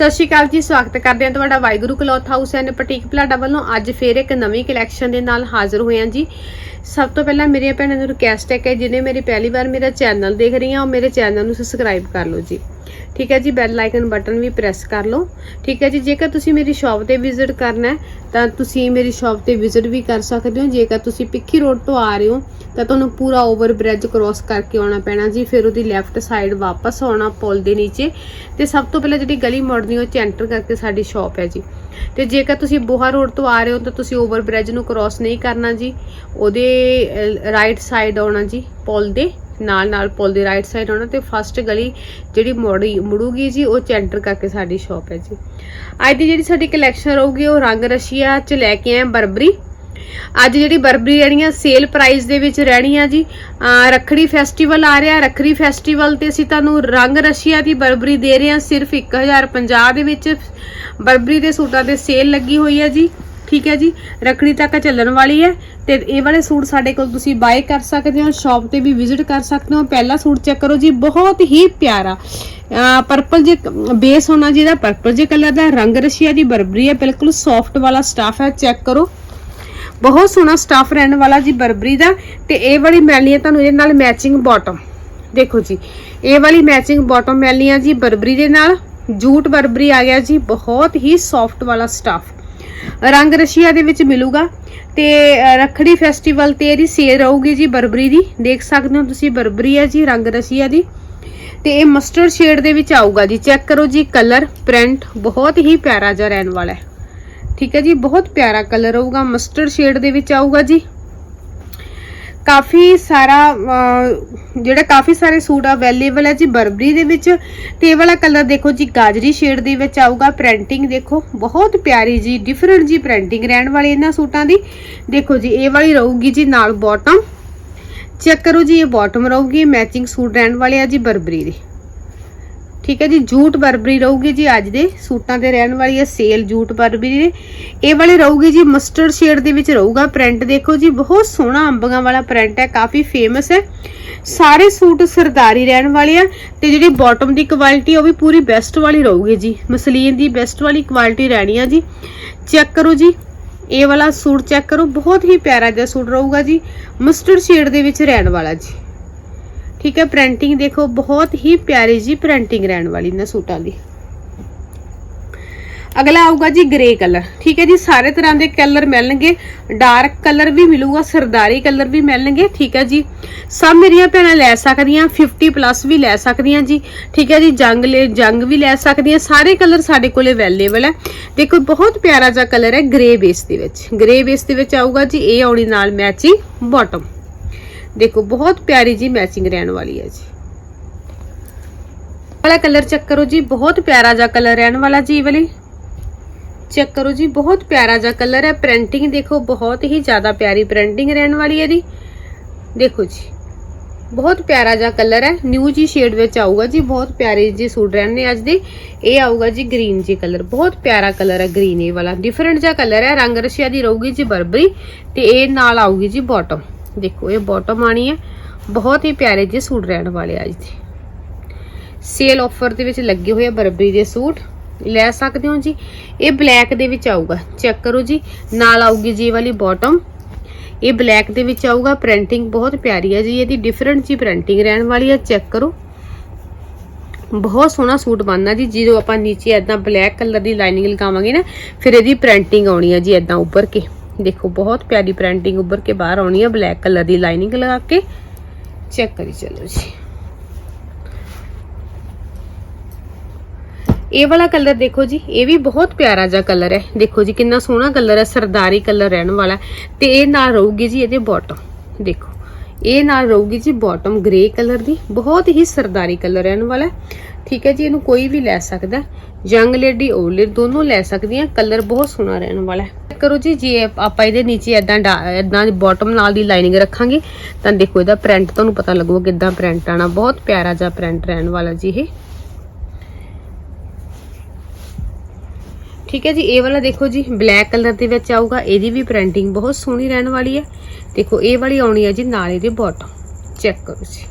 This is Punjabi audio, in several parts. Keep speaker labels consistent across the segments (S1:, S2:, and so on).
S1: ਸਤਿ ਸ਼੍ਰੀ ਅਕਾਲ ਜੀ, ਸਵਾਗਤ ਕਰਦੇ ਹਾਂ ਤੁਹਾਡਾ ਵਾਹਿਗੁਰੂ ਕਲੌਥ ਹਾਊਸ ਐਂਡ ਪਟੀਕ ਪਲਾਡਾ ਵੱਲੋਂ ਅੱਜ ਫੇਰ ਇੱਕ ਨਵੀਂ ਕਲੈਕਸ਼ਨ ਦੇ ਨਾਲ ਹਾਜ਼ਰ ਹੋਏ ਹਾਂ ਜੀ। ਸਭ ਤੋਂ ਪਹਿਲਾਂ ਮੇਰੀਆਂ ਭੈਣਾਂ ਨੂੰ ਰਿਕਵੈਸਟ ਹੈ ਕਿ ਜਿਹਨੇ ਮੇਰੀ ਪਹਿਲੀ ਵਾਰ ਮੇਰਾ ਚੈਨਲ ਦੇਖ ਰਹੀਆਂ, ਉਹ ਮੇਰੇ ਚੈਨਲ ਨੂੰ ਸਬਸਕ੍ਰਾਈਬ ਕਰ ਲਓ ਜੀ। ਠੀਕ ਹੈ ਜੀ ਬੈਲ ਆਈਕਨ ਬਟਨ ਵੀ ਪ੍ਰੈਸ ਕਰ ਲਓ। ਠੀਕ ਹੈ ਜੀ, ਜੇਕਰ ਤੁਸੀਂ ਮੇਰੀ ਸ਼ਾਪ ਤੇ ਵਿਜ਼ਿਟ ਕਰਨਾ ਹੈ, ਤਾਂ ਤੁਸੀਂ ਮੇਰੀ ਸ਼ਾਪ ਤੇ ਵਿਜ਼ਿਟ ਵੀ ਕਰ ਸਕਦੇ ਹੋ। ਜੇਕਰ ਤੁਸੀਂ ਪਿੱਖੀ ਰੋਡ ਤੋਂ ਆ ਰਹੇ ਹੋ, ਤਾਂ ਤੁਹਾਨੂੰ ਪੂਰਾ ਓਵਰ ਬ੍ਰਿਜ ਕ੍ਰੋਸ ਕਰਕੇ ਆਉਣਾ ਪੈਣਾ ਜੀ। ਫਿਰ ਉਹਦੀ ਲੈਫਟ ਸਾਈਡ ਵਾਪਸ ਆਉਣਾ ਪੁਲ ਦੇ ਨੀਚੇ। ਤੇ ਸਭ ਤੋਂ ਪਹਿਲਾਂ ਜਿਹੜੀ ਗਲੀ ਮੁੜਨੀ, ਉਹ ਚ ਐਂਟਰ ਕਰਕੇ ਸਾਡੀ ਸ਼ਾਪ ਹੈ ਜੀ। ਤੇ ਜੇਕਰ ਤੁਸੀਂ ਬੋਹਾ ਰੋਡ ਤੋਂ ਆ ਰਹੇ ਹੋ, ਤਾਂ ਤੁਸੀਂ ਓਵਰ ਬ੍ਰਿਜ ਨੂੰ ਕ੍ਰੋਸ ਨਹੀਂ ਕਰਨਾ ਜੀ। ਉਹਦੇ ਰਾਈਟ ਸਾਈਡ ਆਉਣਾ ਜੀ, ਪੁਲ ਦੇ। ਨਾਲ ਨਾਲ ਪੁਲ ਦੀ ਰਾਈਟ ਸਾਈਡ ਆਉਣਾ ਤੇ ਫਸਟ ਗਲੀ ਜਿਹੜੀ ਮੋੜੀ ਮੁੜੂਗੀ ਜੀ, ਉਹ ਚ ਐਂਟਰ ਕਰਕੇ ਸਾਡੀ ਸ਼ਾਪ ਹੈ ਜੀ। ਅੱਜ ਦੀ ਜਿਹੜੀ ਸਾਡੀ ਕਲੈਕਸ਼ਨ ਰਹੂਗੀ, ਉਹ ਰੰਗ ਰਸ਼ੀਆ ਚ ਲੈ ਕੇ ਆਏ ਬਰਬਰੀ। ਅੱਜ ਜਿਹੜੀ ਬਰਬਰੀ ਰਹਿਣੀਆਂ ਸੇਲ ਪ੍ਰਾਈਸ ਦੇ ਵਿੱਚ ਰਹਿਣੀਆਂ ਜੀ। ਅਹ ਰੱਖੜੀ ਫੈਸਟੀਵਲ ਆ ਰਿਹਾ, ਰੱਖੜੀ ਫੈਸਟੀਵਲ ਤੇ ਅਸੀਂ ਤੁਹਾਨੂੰ ਰੰਗ ਰਸ਼ੀਆ ਦੀ ਬਰਬਰੀ ਦੇ ਰਹੇ ਹਾਂ, ਸਿਰਫ 1050 ਦੇ ਵਿੱਚ। ਬਰਬਰੀ ਦੇ ਸੂਟਾਂ ਤੇ ਸੇਲ ਲੱਗੀ ਹੋਈ ਹੈ ਜੀ। ਠੀਕ ਹੈ ਜੀ, ਰੱਖੜੀ ਤੱਕ ਚੱਲਣ ਵਾਲੀ ਹੈ ਤੇ ਇਹ ਵਾਲੇ ਸੂਟ ਸਾਡੇ ਕੋਲ ਤੁਸੀਂ ਬਾਏ ਕਰ ਸਕਦੇ ਹੋ ਸ਼ਾਪ ਤੇ ਵੀ ਵਿਜ਼ਿਟ ਕਰ ਸਕਦੇ ਹੋ। ਪਹਿਲਾ ਸੂਟ ਚੈੱਕ ਕਰੋ ਜੀ, ਬਹੁਤ ਹੀ ਪਿਆਰਾ। ਪਰਪਲ ਜੇ ਬੇਸ ਹੋਣਾ ਜਿਹਦਾ ਪਰਪਲ ਜੇ ਕਲਰ ਦਾ, ਰੰਗ ਰਸ਼ੀਆ ਦੀ ਬਰਬਰੀ ਹੈ, ਬਿਲਕੁਲ ਸੌਫਟ ਵਾਲਾ ਸਟਾਫ ਹੈ ਚੈੱਕ ਕਰੋ। ਬਹੁਤ ਸੋਹਣਾ ਸਟਾਫ ਰਹਿਣ ਵਾਲਾ ਜੀ ਬਰਬਰੀ ਦਾ ਤੇ ਇਹ ਵਾਲੀ ਮੈਲੀ ਹੈ ਤੁਹਾਨੂੰ ਇਹਦੇ ਨਾਲ ਮੈਚਿੰਗ ਬਾਟਮ ਦੇਖੋ ਜੀ, ਇਹ ਵਾਲੀ ਮੈਚਿੰਗ ਬਾਟਮ ਮਿਲਣੀ ਆ ਜੀ ਬਰਬਰੀ ਦੇ ਨਾਲ। ਜੂਟ ਬਰਬਰੀ ਆ ਗਿਆ ਜੀ, ਬਹੁਤ ਹੀ ਸੌਫਟ ਵਾਲਾ ਸਟਾਫ ਰੰਗ ਰਸ਼ੀਆ ਦੇ ਵਿੱਚ ਮਿਲੂਗਾ। ਤੇ ਅ, ਰੱਖੜੀ ਫੈਸਟੀਵਲ ਤੇ ਇਹਦੀ ਸੇਲ ਰਹੂਗੀ ਜੀ ਬਰਬਰੀ ਦੀ। ਦੇਖ ਸਕਦੇ ਹੋ ਤੁਸੀਂ ਬਰਬਰੀ ਹੈ ਜੀ ਰੰਗ ਰਸ਼ੀਆ ਦੀ। ਤੇ ਇਹ ਮਸਟਰਡ ਸ਼ੇਡ ਦੇ ਵਿੱਚ ਆਊਗਾ ਜੀ। ਚੈੱਕ ਕਰੋ ਜੀ ਕਲਰ ਪ੍ਰਿੰਟ ਬਹੁਤ ਹੀ ਪਿਆਰਾ ਜਿਹਾ ਰਹਿਣ ਵਾਲਾ ਹੈ। ਠੀਕ ਹੈ ਜੀ ਬਹੁਤ ਪਿਆਰਾ ਕਲਰ ਆਊਗਾ ਮਸਟਰਡ ਸ਼ੇਡ ਦੇ ਵਿੱਚ ਆਊਗਾ ਜੀ। ਕਾਫੀ ਸਾਰਾ ਜਿਹੜਾ ਕਾਫੀ ਸਾਰੇ ਸੂਟ ਅਵੇਲੇਬਲ ਹੈ ਜੀ ਬਰਬਰੀ ਦੇ ਵਿੱਚ। ਤੇ ਇਹ ਵਾਲਾ ਕਲਰ ਦੇਖੋ ਜੀ, ਗਾਜਰੀ ਸ਼ੇਡ ਦੇ ਵਿੱਚ ਆਊਗਾ ਪ੍ਰਿੰਟਿੰਗ ਦੇਖੋ, ਬਹੁਤ ਪਿਆਰੀ ਜੀ ਡਿਫਰੈਂਟ ਜੀ ਪ੍ਰਿੰਟਿੰਗ ਰਹਿਣ ਵਾਲੀ ਇਹਨਾਂ ਸੂਟਾਂ ਦੀ। ਦੇਖੋ ਜੀ, ਇਹ ਵਾਲੀ ਰਹੂਗੀ ਜੀ ਨਾਲ ਬਾਟਮ ਚੈੱਕ ਕਰੋ ਜੀ, ਇਹ ਬਾਟਮ ਰਹੂਗੀ ਮੈਚਿੰਗ ਸੂਟ ਰਹਿਣ ਵਾਲੇ ਆ ਜੀ ਬਰਬਰੀ ਦੇ। ਠੀਕ ਹੈ ਜੀ, ਜੂਟ ਬਰਬਰੀ ਰਹੂਗੀ ਜੀ ਅੱਜ ਦੇ, ਸੂਟਾਂ ਤੇ ਰਹਿਣ ਵਾਲੀ ਹੈ ਸੇਲ ਜੂਟ ਬਰਬਰੀ ਦੇ। ਇਹ ਵਾਲੀ ਰਹੂਗੀ ਜੀ ਮਸਟਰਡ ਸ਼ੇਡ ਦੇ ਵਿੱਚ ਰਹੂਗਾ ਪ੍ਰਿੰਟ ਦੇਖੋ ਜੀ ਬਹੁਤ ਸੋਹਣਾ ਅੰਬਾਂ ਵਾਲਾ ਪ੍ਰਿੰਟ ਹੈ, ਕਾਫੀ ਫੇਮਸ ਹੈ। ਸਾਰੇ ਸੂਟ ਸਰਦਾਰੀ ਰਹਿਣ ਵਾਲੇ ਆ ਤੇ ਜਿਹੜੀ ਬਾਟਮ ਦੀ ਕੁਆਲਿਟੀ ਉਹ ਵੀ ਪੂਰੀ ਬੈਸਟ ਵਾਲੀ ਰਹੂਗੀ ਜੀ। ਮਸਲੀਨ ਦੀ ਬੈਸਟ ਵਾਲੀ ਕੁਆਲਿਟੀ ਰਹਿਣੀ ਆ ਜੀ। ਚੈੱਕ ਕਰੋ ਜੀ, ਇਹ ਵਾਲਾ ਸੂਟ ਚੈੱਕ ਕਰੋ, ਬਹੁਤ ਹੀ ਪਿਆਰਾ ਜਿਹਾ ਸੂਟ ਰਹੂਗਾ ਜੀ। ਮਸਟਰਡ ਸ਼ੇਡ ਦੇ ਵਿੱਚ ਰਹਿਣ ਵਾਲਾ ਜੀ। ਠੀਕ ਹੈ ਪ੍ਰਿੰਟਿੰਗ ਦੇਖੋ, ਬਹੁਤ ਹੀ ਪਿਆਰੀ ਜੀ ਪ੍ਰਿੰਟਿੰਗ ਰਹਿਣ ਵਾਲੀ ਇਹਨਾਂ ਸੂਟਾਂ ਦੀ। ਅਗਲਾ ਆਊਗਾ ਜੀ ਗ੍ਰੇ ਕਲਰ ਠੀਕ ਹੈ ਜੀ, ਸਾਰੇ ਤਰ੍ਹਾਂ ਦੇ ਕਲਰ ਮਿਲਣਗੇ। ਡਾਰਕ ਕਲਰ ਵੀ ਮਿਲੂਗਾ, ਸਰਦਾਰੀ ਕਲਰ ਵੀ ਮਿਲਣਗੇ। ਠੀਕ ਹੈ ਜੀ, ਸਭ ਮੇਰੀਆਂ ਭੈਣਾਂ ਲੈ ਸਕਦੀਆਂ 50 ਪਲੱਸ ਵੀ ਲੈ ਸਕਦੀਆਂ ਜੀ। ਠੀਕ ਹੈ ਜੀ, ਜੰਗ ਲੈ, ਜੰਗ ਵੀ ਲੈ ਸਕਦੀਆਂ, ਸਾਰੇ ਕਲਰ ਸਾਡੇ ਕੋਲ ਅਵੇਲੇਬਲ ਹੈ। ਦੇਖੋ, ਬਹੁਤ ਪਿਆਰਾ ਜਿਹਾ ਕਲਰ ਹੈ ਗ੍ਰੇ ਬੇਸ ਦੇ ਵਿੱਚ। ਗ੍ਰੇ ਬੇਸ ਦੇ ਵਿੱਚ ਆਊਗਾ ਜੀ, ਇਹ ਆਉਣੀ ਨਾਲ ਮੈਚਿੰਗ ਬਾਟਮ ਦੇਖੋ, ਬਹੁਤ ਪਿਆਰੀ ਜੀ ਮੈਚਿੰਗ ਰਹਿਣ ਵਾਲੀ ਹੈ ਜੀ। ਵਾਲਾ ਕਲਰ ਚੈੱਕ ਕਰੋ ਜੀ, ਬਹੁਤ ਪਿਆਰਾ ਜਿਹਾ ਕਲਰ ਰਹਿਣ ਵਾਲਾ ਜੀ ਇਹ ਵਾਲੀ। ਚੈੱਕ ਕਰੋ ਜੀ, ਬਹੁਤ ਪਿਆਰਾ ਜਿਹਾ ਕਲਰ ਹੈ। ਪ੍ਰਿੰਟਿੰਗ ਦੇਖੋ, ਬਹੁਤ ਹੀ ਜ਼ਿਆਦਾ ਪਿਆਰੀ ਪ੍ਰਿੰਟਿੰਗ ਰਹਿਣ ਵਾਲੀ ਹੈ ਦੇਖੋ ਜੀ, ਬਹੁਤ ਪਿਆਰਾ ਜਿਹਾ ਕਲਰ ਹੈ। ਨਿਊ ਜੀ ਸ਼ੇਡ ਵਿੱਚ ਆਊਗਾ ਜੀ, ਬਹੁਤ ਪਿਆਰੇ ਜੀ ਸੂਟ ਰਹਿਣੇ ਅੱਜ ਦੇ। ਇਹ ਆਊਗਾ ਜੀ ਗ੍ਰੀਨ ਜੀ ਕਲਰ ਬਹੁਤ ਪਿਆਰਾ ਕਲਰ ਹੈ ਗ੍ਰੀਨ ਇਹ ਵਾਲਾ। ਡਿਫਰੈਂਟ ਜਿਹਾ ਕਲਰ ਹੈ, ਰੰਗ ਰਸ਼ੀਆ ਦੀ ਰਹੂਗੀ ਜੀ ਬਰਬਰੀ ਤੇ ਇਹ ਨਾਲ ਆਊਗੀ ਜੀ ਬਾਟਮ ਦੇਖੋ, ਇਹ ਬਾਟਮ ਆਣੀ ਹੈ। ਬਹੁਤ ਹੀ ਪਿਆਰੇ ਜਿਹੇ ਸੂਟ ਰਹਿਣ ਵਾਲੇ ਆ ਜੀ ਸੇਲ ਆਫਰ ਦੇ ਵਿੱਚ ਲੱਗੇ ਹੋਏ ਆ ਬਰਬਰੀ ਦੇ ਸੂਟ। ਲੈ ਸਕਦੇ ਹੋ ਜੀ। ਇਹ ਬਲੈਕ ਦੇ ਵਿੱਚ ਆਊਗਾ। ਚੈੱਕ ਕਰੋ ਜੀ। ਨਾਲ ਆਊਗੀ ਜੀ ਇਹ ਵਾਲੀ ਬਾਟਮ ਇਹ ਬਲੈਕ ਦੇ ਵਿੱਚ ਆਊਗਾ। ਪ੍ਰਿੰਟਿੰਗ ਬਹੁਤ ਪਿਆਰੀ ਹੈ ਜੀ। ਇਹਦੀ ਡਿਫਰੈਂਟ ਜੀ ਪ੍ਰਿੰਟਿੰਗ ਰਹਿਣ ਵਾਲੀ ਹੈ ਚੈੱਕ ਕਰੋ। ਬਹੁਤ ਸੋਹਣਾ ਸੂਟ ਬਣਨਾ ਜੀ। ਜਦੋਂ ਆਪਾਂ ਨੀਚੇ ਐਦਾਂ ਬਲੈਕ ਕਲਰ ਦੀ ਲਾਈਨਿੰਗ ਲਗਾਵਾਂਗੇ ਨਾ, ਫਿਰ ਇਹਦੀ ਪ੍ਰਿੰਟਿੰਗ ਆਉਣੀ ਹੈ ਜੀ ਐਦਾਂ ਉੱਪਰ ਕੇ। ਦੇਖੋ, ਬਹੁਤ ਪਿਆਰੀ ਪ੍ਰਿੰਟਿੰਗ ਉੱਭਰ ਕੇ ਬਾਹਰ ਆਉਣੀ ਹੈ ਬਲੈਕ ਕਲਰ ਦੀ ਲਾਈਨਿੰਗ ਲਗਾ ਕੇ। ਚੈੱਕ ਕਰੀ ਚਲੋ ਜੀ। ਇਹ ਵਾਲਾ ਕਲਰ ਦੇਖੋ ਜੀ, ਇਹ ਵੀ ਬਹੁਤ ਪਿਆਰਾ ਜਿਹਾ ਕਲਰ ਹੈ। ਦੇਖੋ ਜੀ, ਕਿੰਨਾ ਸੋਹਣਾ ਕਲਰ ਹੈ, ਸਰਦਾਰੀ ਕਲਰ ਰਹਿਣ ਵਾਲਾ ਤੇ ਇਹ ਨਾਲ ਰਹੂਗੀ ਜੀ ਇਹਦੇ ਬਾਟਮ ਦੇਖੋ। ਇਹ ਨਾਲ ਰਹੂਗੀ ਜੀ ਬਾਟਮ ਗ੍ਰੇ ਕਲਰ ਦੀ, ਬਹੁਤ ਹੀ ਸਰਦਾਰੀ ਕਲਰ ਰਹਿਣ ਵਾਲਾ ਠੀਕ ਹੈ ਜੀ, ਇਹਨੂੰ ਕੋਈ ਵੀ ਲੈ ਸਕਦਾ ਯੰਗ ਲੇਡੀ ਓਲਡ ਲੇਡੀ ਦੋਨੋਂ ਲੈ ਸਕਦੀਆਂ ਕਲਰ ਬਹੁਤ ਸੋਹਣਾ ਰਹਿਣ ਵਾਲਾ ਹੈ। ਕਰੋ ਜੀ, ਜੇ ਆਪਾਂ ਇਹਦੇ ਨੀਚੇ ਐਦਾਂ ਐਦਾਂ ਦੀ ਬਾਟਮ ਨਾਲ ਦੀ ਲਾਈਨਿੰਗ ਰੱਖਾਂਗੇ, ਤਾਂ ਦੇਖੋ ਇਹਦਾ ਪ੍ਰਿੰਟ ਤੁਹਾਨੂੰ ਪਤਾ ਲੱਗੂਗਾ ਕਿੱਦਾਂ ਪ੍ਰਿੰਟ ਆਣਾ ਬਹੁਤ ਪਿਆਰਾ ਜਿਹਾ ਪ੍ਰਿੰਟ ਰਹਿਣ ਵਾਲਾ ਜੀ ਇਹ। ਠੀਕ ਹੈ ਜੀ, ਇਹ ਵਾਲਾ ਦੇਖੋ ਜੀ ਬਲੈਕ ਕਲਰ ਦੇ ਵਿੱਚ ਆਊਗਾ, ਇਹਦੀ ਵੀ ਪ੍ਰਿੰਟਿੰਗ ਬਹੁਤ ਸੋਹਣੀ ਰਹਿਣ ਵਾਲੀ ਹੈ। ਦੇਖੋ, ਇਹ ਵਾਲੀ ਆਉਣੀ ਹੈ ਜੀ ਨਾਲ ਇਹਦੇ ਬਾਟਮ ਚੈੱਕ ਕਰੋ ਜੀ।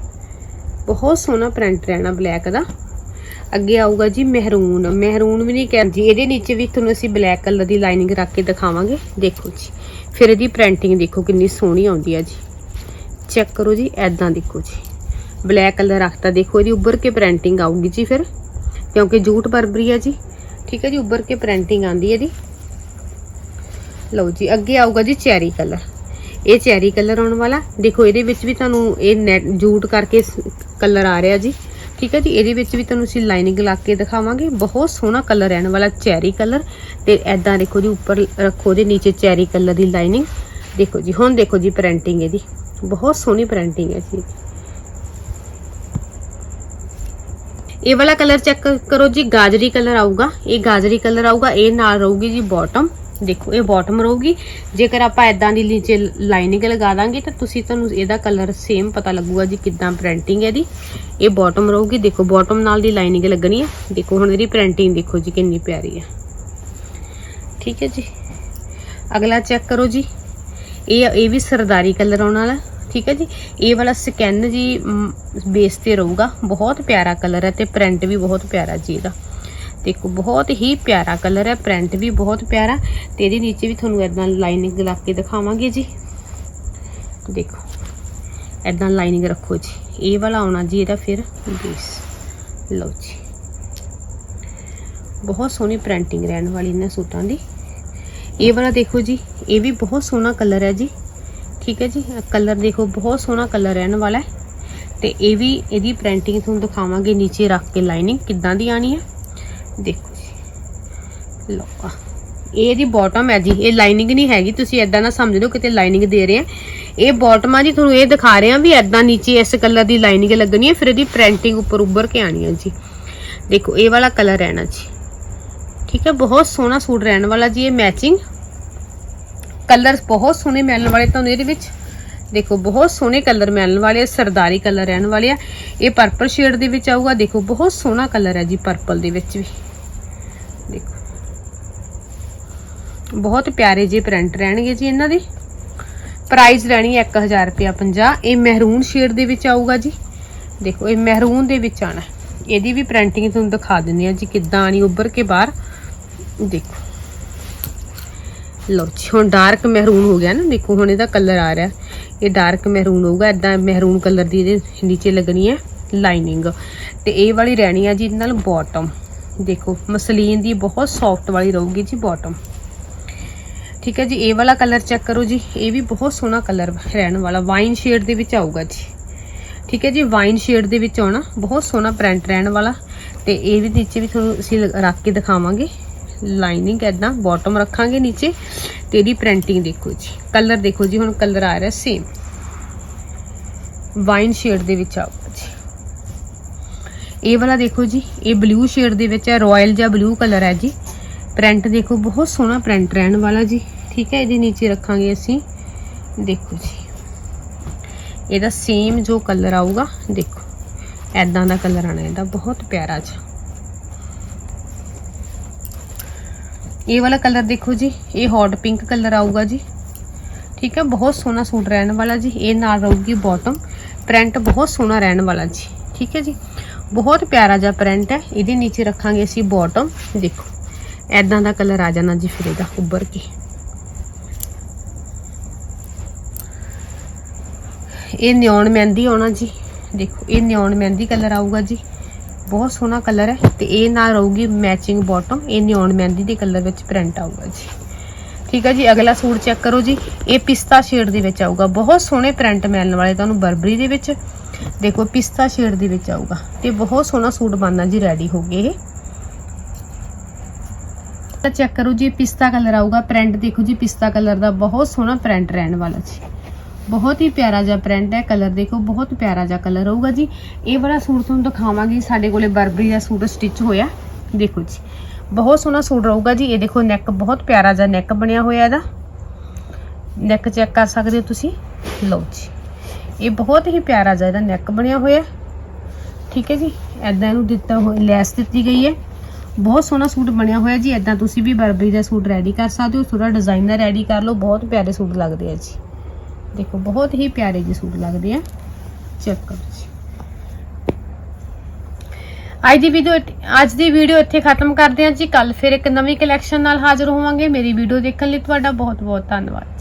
S1: ਬਹੁਤ ਸੋਹਣਾ ਪ੍ਰਿੰਟ ਰਹਿਣਾ ਬਲੈਕ ਦਾ। ਅੱਗੇ ਆਊਗਾ ਜੀ ਮਹਿਰੂਨ ਮਹਿਰੂਨ ਵੀ ਨਹੀਂ ਕਹਿੰਦੇ ਜੀ ਇਹਦੇ ਨੀਚੇ ਵੀ ਤੁਹਾਨੂੰ ਅਸੀਂ ਬਲੈਕ ਕਲਰ ਦੀ ਲਾਈਨਿੰਗ ਰੱਖ ਕੇ ਦਿਖਾਵਾਂਗੇ। ਦੇਖੋ ਜੀ। ਫਿਰ ਇਹਦੀ ਪ੍ਰਿੰਟਿੰਗ ਦੇਖੋ ਕਿੰਨੀ ਸੋਹਣੀ ਆਉਂਦੀ ਆ ਜੀ। ਚੈੱਕ ਕਰੋ ਜੀ ਐਦਾਂ ਦੇਖੋ ਜੀ। ਬਲੈਕ ਕਲਰ ਰੱਖਤਾ, ਦੇਖੋ ਇਹਦੀ ਉੱਭਰ ਕੇ ਪ੍ਰਿੰਟਿੰਗ ਆਊਗੀ ਜੀ ਫਿਰ। ਕਿਉਂਕਿ ਜੂਟ ਬਰਬਰੀ ਆ ਜੀ। ਠੀਕ ਹੈ ਜੀ, ਉੱਭਰ ਕੇ ਪ੍ਰਿੰਟਿੰਗ ਆਂਦੀ ਹੈ ਇਹਦੀ ਲਓ ਜੀ, ਅੱਗੇ ਆਊਗਾ ਜੀ ਚੈਰੀ ਕਲਰ। ਇਹ ਚੈਰੀ ਕਲਰ ਆਉਣ ਵਾਲਾ। ਦੇਖੋ, ਇਹਦੇ ਵਿੱਚ ਵੀ ਤੁਹਾਨੂੰ ਇਹ ਨੈਟ ਜੂਟ ਕਰਕੇ ਕਲਰ ਆ ਰਿਹਾ ਜੀ। ਠੀਕ ਹੈ ਜੀ, ਇਹਦੇ ਵਿੱਚ ਵੀ ਤੁਹਾਨੂੰ ਅਸੀਂ ਲਾਈਨਿੰਗ ਲਾ ਕੇ ਦਿਖਾਵਾਂਗੇ। ਬਹੁਤ ਸੋਹਣਾ ਕਲਰ ਰਹਿਣ ਵਾਲਾ ਚੈਰੀ ਕਲਰ। ਤੇ ਐਦਾਂ ਦੇਖੋ ਜੀ, ਉੱਪਰ ਰੱਖੋ ਦੇ ਨੀਚੇ ਚੈਰੀ ਕਲਰ ਦੀ ਲਾਈਨਿੰਗ ਦੇਖੋ ਜੀ, ਹੁਣ ਦੇਖੋ ਜੀ ਪ੍ਰਿੰਟਿੰਗ ਇਹਦੀ। ਬਹੁਤ ਸੋਹਣੀ ਪ੍ਰਿੰਟਿੰਗ ਹੈ ਜੀ। ਇਹ ਵਾਲਾ ਕਲਰ ਚੈੱਕ ਕਰੋ ਜੀ, ਗਾਜਰੀ ਕਲਰ ਆਊਗਾ। ਇਹ ਗਾਜਰੀ ਕਲਰ ਆਊਗਾ, ਇਹ ਨਾਲ ਰਹੂਗੀ ਜੀ ਬਾਟਮ ਦੇਖੋ, ਇਹ ਬਾਟਮ ਰਹੂਗੀ। ਜੇਕਰ ਆਪਾਂ ਇਦਾਂ ਦੀ ਨੀਚੇ ਲਾਈਨਿੰਗ ਲਗਾ ਦਾਂਗੇ, ਤਾਂ ਤੁਸੀਂ ਤੁਹਾਨੂੰ ਇਹਦਾ ਕਲਰ ਸੇਮ ਪਤਾ ਲੱਗੂਗਾ ਜੀ ਕਿੱਦਾਂ ਪ੍ਰਿੰਟਿੰਗ ਹੈ ਇਹਦੀ। ਇਹ ਬਾਟਮ ਰਹੂਗੀ। ਦੇਖੋ ਬਾਟਮ ਨਾਲ ਦੀ ਲਾਈਨਿੰਗ ਲੱਗਣੀ ਹੈ। ਦੇਖੋ, ਹੁਣ ਇਹਦੀ ਪ੍ਰਿੰਟਿੰਗ ਦੇਖੋ ਜੀ ਕਿੰਨੀ ਪਿਆਰੀ ਹੈ। ਠੀਕ ਹੈ ਜੀ। ਅਗਲਾ ਚੈੱਕ ਕਰੋ ਜੀ। ਇਹ ਇਹ ਵੀ ਸਰਦਾਰੀ ਕਲਰ ਆਉਣ ਵਾਲਾ। ਠੀਕ ਹੈ ਜੀ? ਇਹ ਵਾਲਾ ਸਕੈਨ ਜੀ ਬੇਸ ਤੇ ਰਹੂਗਾ। ਬਹੁਤ ਪਿਆਰਾ ਕਲਰ ਹੈ ਤੇ ਪ੍ਰਿੰਟ ਵੀ ਬਹੁਤ ਪਿਆਰਾ ਜੀ ਇਹਦਾ। ਦੇਖੋ ਬਹੁਤ ਹੀ ਪਿਆਰਾ ਕਲਰ ਹੈ ਪ੍ਰਿੰਟ ਵੀ ਬਹੁਤ ਪਿਆਰਾ। ਤੇ ਇਹਦੇ ਨੀਚੇ ਵੀ ਤੁਹਾਨੂੰ ਇਦਾਂ ਲਾਈਨਿੰਗ ਲਾ ਕੇ ਦਿਖਾਵਾਂਗੇ ਜੀ। ਦੇਖੋ ਇਦਾਂ ਲਾਈਨਿੰਗ ਰੱਖੋ ਜੀ। ਇਹ ਵਾਲਾ ਆਉਣਾ ਜੀ ਇਹਦਾ ਫਿਰ ਬੇਸ ਲਓ ਜੀ। ਬਹੁਤ ਸੋਹਣੀ ਪ੍ਰਿੰਟਿੰਗ ਰਹਿਣ ਵਾਲੀ ਇਹਨਾਂ ਸੂਟਾਂ ਦੀ। ਇਹ ਵਾਲਾ ਦੇਖੋ ਜੀ, ਇਹ ਵੀ ਬਹੁਤ ਸੋਹਣਾ ਕਲਰ ਹੈ ਜੀ। ਠੀਕ ਹੈ ਜੀ। ਕਲਰ ਦੇਖੋ, ਬਹੁਤ ਸੋਹਣਾ ਕਲਰ ਰਹਿਣ ਵਾਲਾ ਹੈ। ਤੇ ਇਹ ਵੀ ਇਹਦੀ ਪ੍ਰਿੰਟਿੰਗ ਤੁਹਾਨੂੰ ਦਿਖਾਵਾਂਗੇ ਨੀਚੇ ਰੱਖ ਕੇ ਲਾਈਨਿੰਗ ਕਿੱਦਾਂ ਦੀ ਆਣੀ ਹੈ। ਦੇਖੋ ਜੀ। ਲਓ, ਆ। ਇਹ ਦੀ ਬਾਟਮ ਹੈ ਜੀ। ਇਹ ਲਾਈਨਿੰਗ ਨਹੀਂ ਹੈਗੀ, ਤੁਸੀਂ ਐਦਾਂ ਨਾ ਸਮਝ ਲਓ ਕਿਤੇ ਲਾਈਨਿੰਗ ਦੇ ਰਹੇ। ਆ ਇਹ ਬਾਟਮ ਆ ਜੀ, ਤੁਹਾਨੂੰ ਇਹ ਦਿਖਾ ਰਹੇ ਆ ਵੀ ਐਦਾਂ ਨੀਚੇ ਇਸ ਕਲਰ ਦੀ ਲਾਈਨਿੰਗ ਲੱਗਣੀ ਹੈ, ਫਿਰ ਇਹਦੀ ਪ੍ਰਿੰਟਿੰਗ ਉੱਪਰ ਉੱਭਰ ਕੇ ਆਣੀ ਹੈ ਜੀ। ਦੇਖੋ, ਇਹ ਵਾਲਾ ਕਲਰ ਰਹਿਣਾ ਜੀ। ਠੀਕ ਹੈ, ਬਹੁਤ ਸੋਹਣਾ ਸੂਟ ਰਹਿਣ ਵਾਲਾ ਜੀ, ਇਹ ਮੈਚਿੰਗ ਕਲਰਸ ਬਹੁਤ ਸੋਹਣੇ ਮਿਲਣ ਵਾਲੇ ਤੁਹਾਨੂੰ ਇਹਦੇ ਵਿੱਚ। ਦੇਖੋ, ਬਹੁਤ ਸੋਹਣੇ ਕਲਰ ਮਿਲਣ ਵਾਲੇ ਆ, ਸਰਦਾਰੀ ਕਲਰ ਰਹਿਣ ਵਾਲੇ ਆ। ਇਹ ਪਰਪਲ ਸ਼ੇਡ ਦੇ ਵਿੱਚ ਆਊਗਾ। ਦੇਖੋ, ਬਹੁਤ ਸੋਹਣਾ ਕਲਰ ਹੈ ਜੀ ਪਰਪਲ ਦੇ ਵਿੱਚ ਵੀ। ਦੇਖੋ। ਬਹੁਤ ਪਿਆਰੇ ਜੀ ਪ੍ਰਿੰਟ ਰਹਿਣਗੇ ਜੀ ਇਹਨਾਂ ਦੇ। ਪ੍ਰਾਈਸ ਰਹਿਣੀ ਹੈ 1000 ਰੁਪਿਆ 50 ਇਹ ਮਹਿਰੂਨ ਸ਼ੇਡ ਦੇ ਵਿੱਚ ਆਊਗਾ ਜੀ। ਦੇਖੋ, ਇਹ ਮਹਿਰੂਨ ਦੇ ਵਿੱਚ ਆਣਾ ਇਹਦੀ ਵੀ ਪ੍ਰਿੰਟਿੰਗ ਤੁਹਾਨੂੰ ਦਿਖਾ ਦਿੰਦੀ ਆ ਜੀ ਕਿੱਦਾਂ ਆਣੀ ਉੱਭਰ ਕੇ ਬਾਹਰ। ਦੇਖੋ। ਲਓ ਜੀ, ਹੁਣ ਡਾਰਕ ਮਹਿਰੂਨ ਹੋ ਗਿਆ ਨਾ, ਦੇਖੋ ਹੁਣ ਇਹਦਾ ਕਲਰ ਆ ਰਿਹਾ। ਇਹ ਡਾਰਕ ਮਹਿਰੂਨ ਹੋਊਗਾ ਇਦਾਂ ਮਹਿਰੂਨ ਕਲਰ ਦੀ ਇਹਦੇ ਨੀਚੇ ਲੱਗਣੀ ਹੈ ਲਾਈਨਿੰਗ ਤੇ ਇਹ ਵਾਲੀ ਰਹਿਣੀ ਆ ਜੀ ਇਹਦੇ ਨਾਲ ਬਾਟਮ ਦੇਖੋ, ਮਸਲੀਨ ਦੀ ਬਹੁਤ ਸੌਫਟ ਵਾਲੀ ਰਹੂਗੀ ਜੀ ਬਾਟਮ ਠੀਕ ਹੈ ਜੀ, ਇਹ ਵਾਲਾ ਕਲਰ ਚੈੱਕ ਕਰੋ ਜੀ, ਇਹ ਵੀ ਬਹੁਤ ਸੋਹਣਾ ਕਲਰ ਰਹਿਣ ਵਾਲਾ ਵਾਈਨ ਸ਼ੇਡ ਦੇ ਵਿੱਚ ਆਊਗਾ ਜੀ। ਠੀਕ ਹੈ ਜੀ ਵਾਈਨ ਸ਼ੇਡ ਦੇ ਵਿੱਚ ਆਉਣਾ, ਬਹੁਤ ਸੋਹਣਾ ਪ੍ਰਿੰਟ ਰਹਿਣ ਵਾਲਾ। ਤੇ ਇਹ ਵੀ ਨੀਚੇ ਵੀ ਤੁਹਾਨੂੰ ਅਸੀਂ ਰੱਖ ਕੇ ਦਿਖਾਵਾਂਗੇ। ਲਾਈਨਿੰਗ ਐਦਾਂ ਬਾਟਮ ਰੱਖਾਂਗੇ ਨੀਚੇ ਤੇ ਇਹਦੀ ਪ੍ਰਿੰਟਿੰਗ ਦੇਖੋ ਜੀ। ਕਲਰ ਦੇਖੋ ਜੀ, ਹੁਣ ਕਲਰ ਆ ਰਿਹਾ ਸੇਮ ਵਾਈਨ ਸ਼ੇਡ ਦੇ ਵਿੱਚ ਆਊਗਾ ਜੀ। ਇਹ ਵਾਲਾ ਦੇਖੋ ਜੀ, ਇਹ ਬਲੂ ਸ਼ੇਡ ਦੇ ਵਿੱਚ ਹੈ ਰਾਇਲ ਜਾਂ ਬਲੂ ਕਲਰ ਹੈ ਜੀ। ਪ੍ਰਿੰਟ ਦੇਖੋ, ਬਹੁਤ ਸੋਹਣਾ ਪ੍ਰਿੰਟ ਰਹਿਣ ਵਾਲਾ ਜੀ। ਠੀਕ ਹੈ, ਇਹਦੇ ਨੀਚੇ ਰੱਖਾਂਗੇ ਅਸੀਂ। ਦੇਖੋ ਜੀ। ਇਹਦਾ ਸੇਮ ਜੋ ਕਲਰ ਆਊਗਾ, ਦੇਖੋ। ਐਦਾਂ ਦਾ ਕਲਰ ਆਣਾ ਇਹਦਾ ਬਹੁਤ ਪਿਆਰਾ ਜਿਹਾ ਇਹ ਵਾਲਾ ਕਲਰ ਦੇਖੋ ਜੀ, ਇਹ ਹੌਟ ਪਿੰਕ ਕਲਰ ਆਊਗਾ ਜੀ। ਠੀਕ ਹੈ, ਬਹੁਤ ਸੋਹਣਾ ਸੂਟ ਰਹਿਣ ਵਾਲਾ ਜੀ, ਇਹ ਨਾਲ ਰਹੂਗੀ ਬਾਟਮ ਪ੍ਰਿੰਟ ਬਹੁਤ ਸੋਹਣਾ ਰਹਿਣ ਵਾਲਾ ਜੀ, ਠੀਕ ਹੈ ਜੀ। ਬਹੁਤ ਪਿਆਰਾ ਜਿਹਾ ਪ੍ਰਿੰਟ ਹੈ, ਇਹਦੇ ਨੀਚੇ ਰੱਖਾਂਗੇ ਅਸੀਂ ਬਾਟਮ ਦੇਖੋ ਐਦਾਂ ਦਾ ਕਲਰ ਆ ਜਾਣਾ ਜੀ ਫਿਰ ਇਹਦਾ, ਉੱਭਰ ਕੇ। ਇਹ ਨਿਓਨ ਮਹਿੰਦੀ ਆਉਣਾ ਜੀ, ਦੇਖੋ, ਇਹ ਨਿਓਨ ਮਹਿੰਦੀ ਕਲਰ ਆਊਗਾ ਜੀ। ਬਹੁਤ ਸੋਹਣਾ ਕਲਰ ਹੈ ਤੇ ਇਹ ਨਾਲ ਰਹੂਗੀ ਮੈਚਿੰਗ ਬਾਟਮ ਇਹ ਨਿਓਨ ਮਹਿੰਦੀ ਦੇ ਕਲਰ ਵਿੱਚ ਪ੍ਰਿੰਟ ਆਊਗਾ ਜੀ। ਠੀਕ ਹੈ ਜੀ, ਅਗਲਾ ਸੂਟ ਚੈੱਕ ਕਰੋ ਜੀ। ਇਹ ਪਿਸਤਾ ਸ਼ੇਡ ਦੇ ਵਿੱਚ ਆਊਗਾ। ਬਹੁਤ ਸੋਹਣੇ ਪ੍ਰਿੰਟ ਮਿਲਣ ਵਾਲੇ ਤੁਹਾਨੂੰ ਬਰਬਰੀ ਦੇ ਵਿੱਚ। ਦੇਖੋ, ਪਿਸਤਾ ਸ਼ੇਡ ਦੇ ਵਿੱਚ ਆਊਗਾ। ਤੇ ਬਹੁਤ ਸੋਹਣਾ ਸੂਟ ਬਣਨਾ ਜੀ ਰੈਡੀ ਹੋ ਗਏ ਇਹ। ਤਾਂ ਚੈੱਕ ਕਰੋ ਜੀ ਪਿਸਤਾ ਕਲਰ ਆਊਗਾ। ਪ੍ਰਿੰਟ ਦੇਖੋ ਜੀ, ਪਿਸਤਾ ਕਲਰ ਦਾ ਬਹੁਤ ਸੋਹਣਾ ਪ੍ਰਿੰਟ ਰਹਿਣ ਵਾਲਾ ਜੀ। ਬਹੁਤ ਹੀ ਪਿਆਰਾ ਜਿਹਾ ਪ੍ਰਿੰਟ ਹੈ ਕਲਰ ਦੇਖੋ, ਬਹੁਤ ਪਿਆਰਾ ਜਿਹਾ ਕਲਰ ਹੋਊਗਾ ਜੀ। ਇਹ ਵਾਲਾ ਸੂਟ ਤੁਹਾਨੂੰ ਦਿਖਾਵਾਂਗੀ, ਸਾਡੇ ਕੋਲੇ ਬਰਬਰੀ ਦਾ ਸੂਟ ਸਟਿਚ ਹੋਇਆ। ਦੇਖੋ ਜੀ, ਬਹੁਤ ਸੋਹਣਾ ਸੂਟ ਰਹੂਗਾ ਜੀ। ਇਹ ਦੇਖੋ ਨੈਕ ਬਹੁਤ ਪਿਆਰਾ ਜਿਹਾ ਨੈਕ ਬਣਿਆ ਹੋਇਆ ਇਹਦਾ। ਨੈਕ ਚੈੱਕ ਕਰ ਸਕਦੇ ਹੋ ਤੁਸੀਂ। ਲਓ ਜੀ, ਇਹ ਬਹੁਤ ਹੀ ਪਿਆਰਾ ਜਿਹਾ ਇਹਦਾ ਨੈਕ ਬਣਿਆ ਹੋਇਆ। ਠੀਕ ਹੈ ਜੀ ਐਦਾਂ ਇਹਨੂੰ ਦਿੱਤਾ ਹੋਇਆ, ਲੈਸ ਦਿੱਤੀ ਗਈ ਹੈ। ਬਹੁਤ ਸੋਹਣਾ ਸੂਟ ਬਣਿਆ ਹੋਇਆ ਜੀ। ਐਦਾਂ ਤੁਸੀਂ ਵੀ ਬਰਬਰੀ ਦਾ ਸੂਟ ਰੈਡੀ ਕਰ ਸਕਦੇ ਹੋ। ਥੋੜਾ ਡਿਜ਼ਾਈਨਰ ਰੈਡੀ ਕਰ ਲਓ। ਬਹੁਤ ਪਿਆਰੇ ਸੂਟ ਲੱਗਦੇ ਆ ਜੀ। ਦੇਖੋ, ਬਹੁਤ ਹੀ ਪਿਆਰੇ ਜਿਹੇ ਸੂਟ ਲੱਗਦੇ ਆ। ਚੈੱਕ ਕਰੋ ਜੀ। ਅੱਜ ਦੀ ਵੀਡੀਓ ਅੱਜ ਦੀ ਵੀਡੀਓ ਇੱਥੇ ਖਤਮ ਕਰਦੇ ਹਾਂ ਜੀ। ਕੱਲ ਫਿਰ ਇੱਕ ਨਵੀਂ ਕਲੈਕਸ਼ਨ ਨਾਲ ਹਾਜ਼ਰ ਹੋਵਾਂਗੇ। ਮੇਰੀ ਵੀਡੀਓ ਦੇਖਣ ਲਈ ਤੁਹਾਡਾ ਬਹੁਤ ਬਹੁਤ ਧੰਨਵਾਦ।